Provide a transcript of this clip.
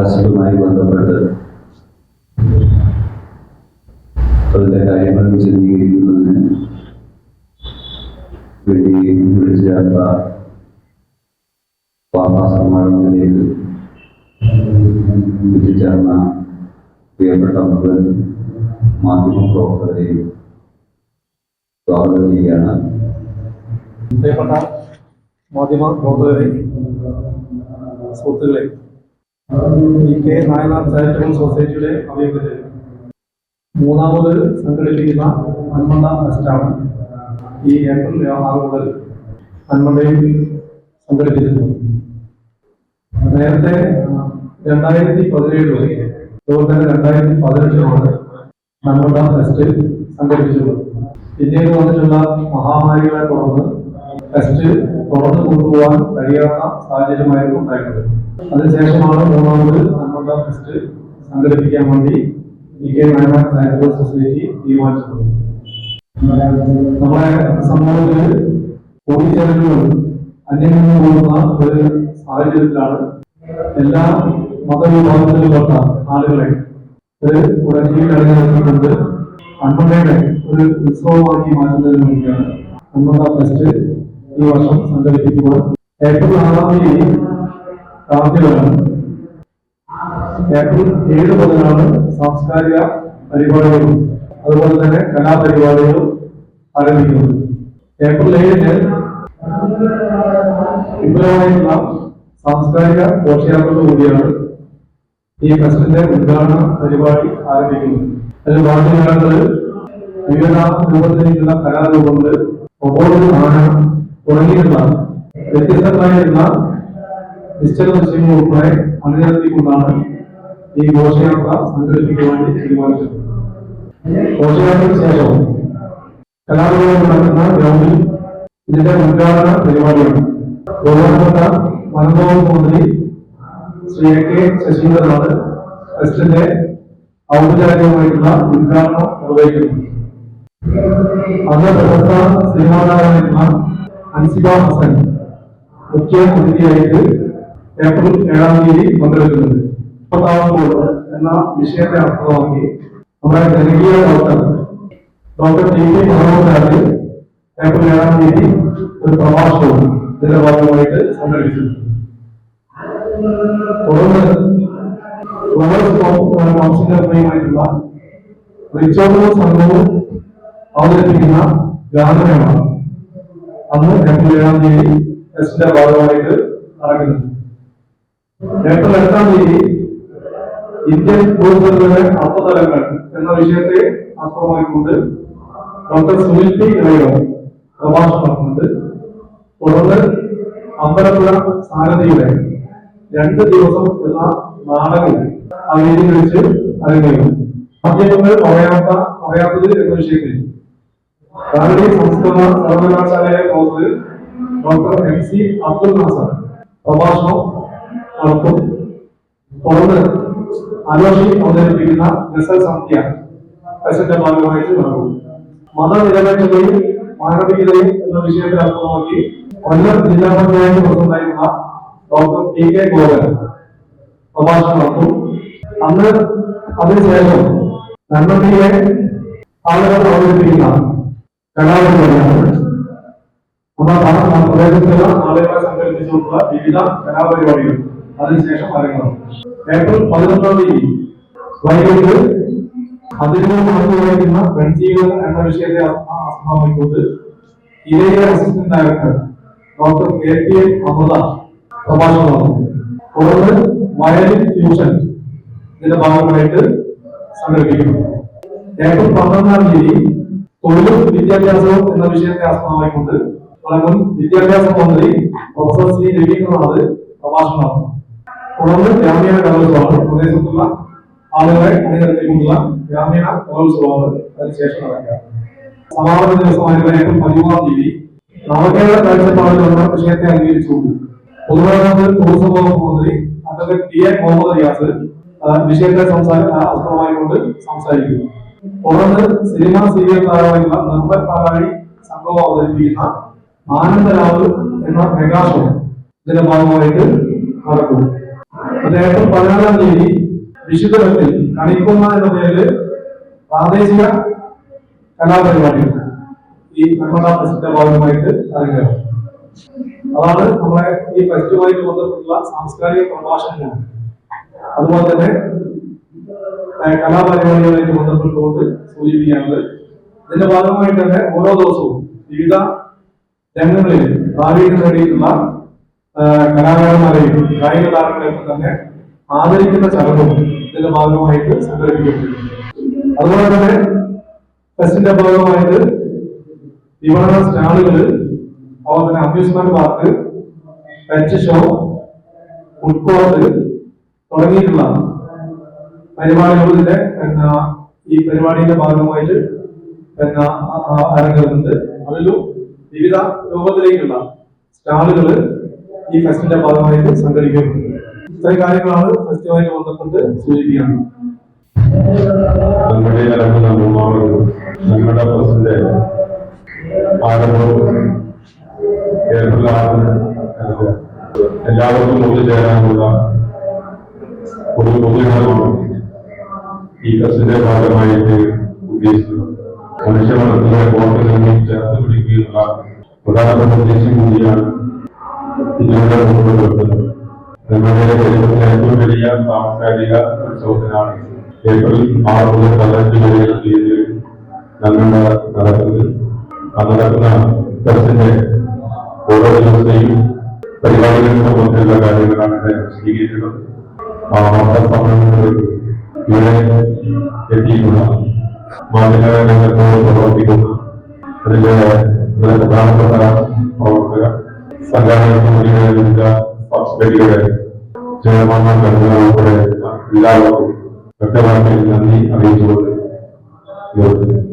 ഫസ്റ്റുമായി ബന്ധപ്പെട്ട് അതിന്റെ കാര്യങ്ങൾ വിശദീകരിക്കുന്നതിന് വേണ്ടി വിളിച്ചു ചേർത്ത വാർത്താ സമ്മേളനത്തിലേക്ക് എത്തിച്ചേർന്ന പ്രിയപ്പെട്ട മുഴുവൻ മാധ്യമ പ്രവർത്തകരെയും സ്വാഗതം ചെയ്യുകയാണ്. പ്രിയപ്പെട്ട മാധ്യമ പ്രവർത്തകരെ സുഹൃത്തുക്കളെ ഇ കെ നായനാർ ചാരിറ്റബിൾ സൊസൈറ്റിയുടെ ആഭിമുഖ്യത്തിൽ മൂന്നാമത് സംഘടിപ്പിക്കുന്ന ഹനുമണ്ട ഫെസ്റ്റാണ്. ഈ ഏപ്രിൽ ആറ് മുതൽ ഹനുമണ്ടയിൽ സംഘടിപ്പിച്ചിട്ടുള്ളത് നേരത്തെ രണ്ടായിരത്തി വരെ അതുപോലെ തന്നെ രണ്ടായിരത്തി പതിനെട്ടിലാണ് ഹനുമണ്ട ഫെസ്റ്റ് സംഘടിപ്പിച്ചിട്ടുള്ളത് പിന്നീട് വന്നിട്ടുള്ള മഹാമാരികളെ തുടർന്ന് ടെസ്റ്റ് തുടർന്ന് കൊണ്ടുപോകാൻ കഴിയാത്ത സാഹചര്യമായിരുന്നു ഉണ്ടായിരുന്നത്. അതിനുശേഷമാണ് മൂന്നാമത് നമ്മുടെ ഫെസ്റ്റ് സംഘടിപ്പിക്കാൻ വേണ്ടി ഇ കെ ചാരിറ്റബിൾ സൊസൈറ്റി തീരുമാനിച്ചിട്ടുള്ളത്. നമ്മുടെ സമൂഹത്തിൽ കൂടിച്ചേരലുകൾ അന്യം പോകുന്ന ഒരു സാഹചര്യത്തിലാണ് എല്ലാ മതവിഭാഗത്തിൽപ്പെട്ട ആളുകളെ ഒരു ഉടനീയിൽ അണിനിരത്തിക്കൊണ്ട് അന്മയുടെ ഒരു ഉത്സവമാക്കി മാറ്റുന്നതിന് വേണ്ടിയാണ് അന്മത ഫെസ്റ്റ് ഈ വർഷം സംഘടിപ്പിക്കുമ്പോൾ ഏപ്രിൽ ആറാം തീയതി കാർത്തികമാണ് ഏപ്രിൽ ഏഴ് മുതലാണ് സാംസ്കാരിക പരിപാടികളും അതുപോലെ തന്നെ കലാപരിപാടികളും ആരംഭിക്കുന്നത്. ഏപ്രിൽ ഏഴിന് വിപുലമായിട്ടുള്ള സാംസ്കാരിക ഘോഷയാത്രയോട് കൂടിയാണ് ഈ ഫെസ്റ്റിന്റെ ഉദ്ഘാടന പരിപാടി ആരംഭിക്കുന്നത്. അതിൽ വാദ്യമേളങ്ങൾ വിവിധ രൂപത്തിലേക്കുള്ള കലാരൂപങ്ങൾ ഒപ്പോഴും ആന തുടങ്ങിയിട്ടുള്ള വ്യത്യസ്തമായിട്ടുള്ള നിശ്ചല ദൃശ്യങ്ങൾ ഉൾപ്പെടെ അണിനിരത്തിക്കൊണ്ടാണ് ഈ ഘോഷയാത്ര സംഘടിപ്പിക്കാൻ വേണ്ടി തീരുമാനിച്ചത് ഘോഷയാത്രയ്ക്ക് ശേഷം കലാരൂപം നടക്കുന്ന ഗ്രൗണ്ടിൽ ഇതിന്റെ ഉദ്ഘാടന പരിപാടിയാണ് ബഹുമാനപ്പെട്ട വനംവകുപ്പ് മന്ത്രി ശ്രീ എ കെ ശശീന്ദ്രനാണ് ഫെസ്റ്റിന്റെ ഔപചാരികമായിട്ടുള്ള ഉദ്ഘാടനം നിർവഹിക്കുന്നത് അന്ന് പ്രശസ്ത സിനിമാതാരമായിട്ടുള്ള അൻസിബ ഹസൻ മുഖ്യ അതിഥിയായിട്ട് ഏപ്രിൽ ഏഴാം തീയതി പങ്കെടുക്കുന്നത്. മുപ്പത്താവുമ്പോൾ എന്ന വിഷയത്തെ അർത്ഥമാക്കി നമ്മുടെ ജനകീയ doctor doctor T P Muhammad April ഏഴാം തീയതി ഒരു പ്രഭാഷണവും ഇതിന്റെ ഭാഗമായിട്ട് സംഘടിപ്പിച്ചിട്ടുണ്ട്. തുടർന്ന് കൗൺസിലറുമായിട്ടുള്ള സംഘവും അവതരിപ്പിക്കുന്ന ഗാനമേള അന്ന് എൺപത്തിയേഴാം തീയതി ടെസ്റ്റിന്റെ ഭാഗമായിട്ട് നടക്കുന്നത് ഏപ്രിൽ എട്ടാം തീയതി ഇന്ത്യൻ ഭൂസ്ഥലങ്ങളുടെ അർത്ഥതലങ്ങൾ എന്ന വിഷയത്തെ ആസ്പദമാക്കിക്കൊണ്ട് ഡോക്ടർ സുനിൽ പി ഇളയോ പ്രഭാഷണം നടത്തുന്നുണ്ട്. തുടർന്ന് അമ്പലപ്പുഴ സാരഥിയുടെ രണ്ട് ദിവസം എന്ന നാടകം ആ വേദി വെച്ച് അരങ്ങേറും മാധ്യമങ്ങൾ പറയാത്ത പറയാത്തത് എന്ന വിഷയത്തിൽ കാലടി സംസ്കൃത സർവകലാശാലയിലെ professor doctor M C Abdul Nasar പ്രഭാഷണം നടത്തും. തുടർന്ന് അലോഷി അവതരിപ്പിക്കുന്ന ഗസൽ സന്ധ്യ ഫെസ്റ്റിന്റെ ഭാഗമായിട്ട് നടക്കും. മതനിരപേക്ഷതയും മാനവികതയും എന്ന വിഷയത്തെ അർത്ഥമാക്കി കൊല്ലം ജില്ലാ പഞ്ചായത്ത് പ്രസിഡന്റായിരുന്ന ഡോക്ടർ ടി കെ ഗോപൻ പ്രഭാഷണം നടത്തും. അന്ന് അതിനുശേഷം നന്മതിയിലെ ആളുകൾ അവതരിപ്പിക്കുന്ന കലാപരിപാടിയാണ്. നമ്മുടെ പ്രദേശത്തുള്ള ആളുകളെ സംഘടിപ്പിച്ചുകൊണ്ടുള്ള വിവിധ കലാപരിപാടികൾ. അതിനുശേഷം അരങ്ങേറും ഏപ്രിൽ പതിനൊന്നാം തീയതി വൈകിട്ട് അതിന് വഹിക്കുന്ന പെൺജീവൻ എന്ന വിഷയത്തെ ആസ്പദമാക്കിക്കൊണ്ട് ഇരയിലെ assistant director doctor K P M Amrutha പ്രഭാഷണം തുടർന്ന് വയലിൻ ഫ്യൂഷൻ ഇതിന്റെ ഭാഗമായിട്ട് സംഘടിപ്പിക്കുന്നു. ഏപ്രിൽ പന്ത്രണ്ടാം തീയതി തൊഴിലും വിദ്യാഭ്യാസവും എന്ന വിഷയത്തെ ആസ്പദമായിക്കൊണ്ട് വഴങ്ങും വിദ്യാഭ്യാസ മന്ത്രി പ്രൊഫസർ ശ്രീ രവീന്ദ്രനാഥ് പ്രഭാഷണം നടത്തും തുടർന്ന് ഗ്രാമീണ കലോത്സവമാണ് പ്രദേശത്തുള്ള ആളുകളെ അണിനിരത്തിക്കൊണ്ടുള്ള ഗ്രാമീണ കലോത്സവമാണ് അതിനുശേഷം നടക്കുക. സമാപന ദിവസമായിരുന്ന ഏപ്രിൽ പതിമൂന്നാം തീയതി നവകേരള കാഴ്ചപ്പാടിൽ വന്ന വിഷയത്തെ അംഗീകരിച്ചുകൊണ്ട് പൊതുമരാമത്ത് ടൂറിസം വകുപ്പ് മന്ത്രി advocate P A Muhammad Riyas വിഷയത്തെ സംസാര ആസ്പദമായിക്കൊണ്ട് സംസാരിക്കുന്നു. തുടർന്ന് സിനിമ സീരിയൽ താരമായിട്ടുള്ള നിർമ്മൽ പാലാഴി സംഭവം അവതരിപ്പിക്കുന്ന ആനന്ദരാവ് എന്ന പ്രകാശം ഇതിന്റെ ഭാഗമായിട്ട് നടക്കും. അദ്ദേഹം പതിനാലാം തീയതി വിശുദ്ധത്തിൽ കണിക്കുന്ന എന്ന പേരിൽ പ്രാദേശിക കലാപരിപാടി ഈ കർമ്മദ ഫെസ്റ്റിന്റെ ഭാഗമായിട്ട് അരങ്ങേറും. അതാണ് നമ്മളെ ഈ ഫെസ്റ്റുമായിട്ട് ബന്ധപ്പെട്ടുള്ള സാംസ്കാരിക പ്രഭാഷണങ്ങൾ. അതുപോലെ തന്നെ കലാപരിപാടികളുമായിട്ട് ബന്ധപ്പെട്ടുകൊണ്ട് സൂചിപ്പിക്കാനുള്ളത് ഇതിന്റെ ഭാഗമായിട്ട് തന്നെ ഓരോ ദിവസവും വിവിധ രംഗങ്ങളിൽ ഭാവിയിൽ നേടിയിട്ടുള്ള കലാകാരന്മാരെയും കായിക താരങ്ങളെയൊക്കെ തന്നെ ആദരിക്കുന്ന ചടങ്ങും ഇതിന്റെ ഭാഗമായിട്ട് സംഘടിപ്പിക്കപ്പെട്ടിട്ടുണ്ട്. അതുപോലെ തന്നെ ഫെസ്റ്റിന്റെ ഭാഗമായിട്ട് വിപണന സ്റ്റാളുകൾ അതുപോലെ തന്നെ amusement park pet show food court തുടങ്ങിയിട്ടുള്ള പരിപാടികൾ ഇതിന്റെ പിന്നെ ഈ പരിപാടിയുടെ ഭാഗമായിട്ട് പിന്നെ അരങ്ങുന്നുണ്ട് അതിലും വിവിധ രൂപത്തിലേക്കുള്ള സ്റ്റാളുകൾ ഈ ഫെസ്റ്റിന്റെ ഭാഗമായിട്ട് സംഘടിക്കുന്നുണ്ട് ഇത്രയും കാര്യങ്ങളാണ് ഫെസ്റ്റുമായിട്ട് ബന്ധപ്പെട്ട് സൂചിപ്പിക്കുന്നത്. നമ്മുടെ ഇറങ്ങുന്ന മൂന്നാമത് ഏപ്രിൽ ആറിന് എല്ലാവർക്കും ഒത്തുചേരാനുള്ള ഒരു പൊതുജനമാണ് ഈ ബസ്സിന്റെ ഭാഗമായിട്ട് ഉദ്ദേശിക്കുന്നത് മനുഷ്യമനത്തിലെ കോട്ടകളിൽ ചേർത്ത് പിടിക്കുകയുള്ള പ്രധാനപ്പെട്ട ഉദ്ദേശം കൂടിയാണ് ഇതിലൂടെ മുന്നോട്ട് വെക്കുന്നത് നമ്മുടെ കേരളത്തിലെ ഏറ്റവും വലിയ സാംസ്കാരിക ഉത്സവത്തിനാണ് ഏപ്രിൽ ആറ് മുതൽ പതിനഞ്ച് വരെയുള്ള തീയതിയിൽ ഞങ്ങളുടെ നടക്കുന്നത്. ആ നടക്കുന്ന ഫെസ്റ്റിന്റെ ഓരോ ദിവസത്തെയും പരിപാടികൾ സംബന്ധിച്ചുള്ള കാര്യങ്ങളാണ് സ്വീകരിക്കുന്നത്. ആ വാർത്താ സമ്മേളനത്തിലേക്ക് ഇവിടെ എത്തിയിട്ടുള്ള മാധ്യമ രംഗത്തോട് പ്രവർത്തിക്കുന്ന അതിന്റെ വളരെ പ്രധാനപ്പെട്ട പ്രവർത്തകർ സംഘടന കമ്മിറ്റിയുടെ വിവിധ സബ്സിഡിയുടെ ചെയർമാൻമാർ കണ്ടുകൾ ഉൾപ്പെടെ എല്ലാവർക്കും വ്യക്തമാക്കി നന്ദി അറിയിച്ചുകൊണ്ട് നിർത്തുന്നു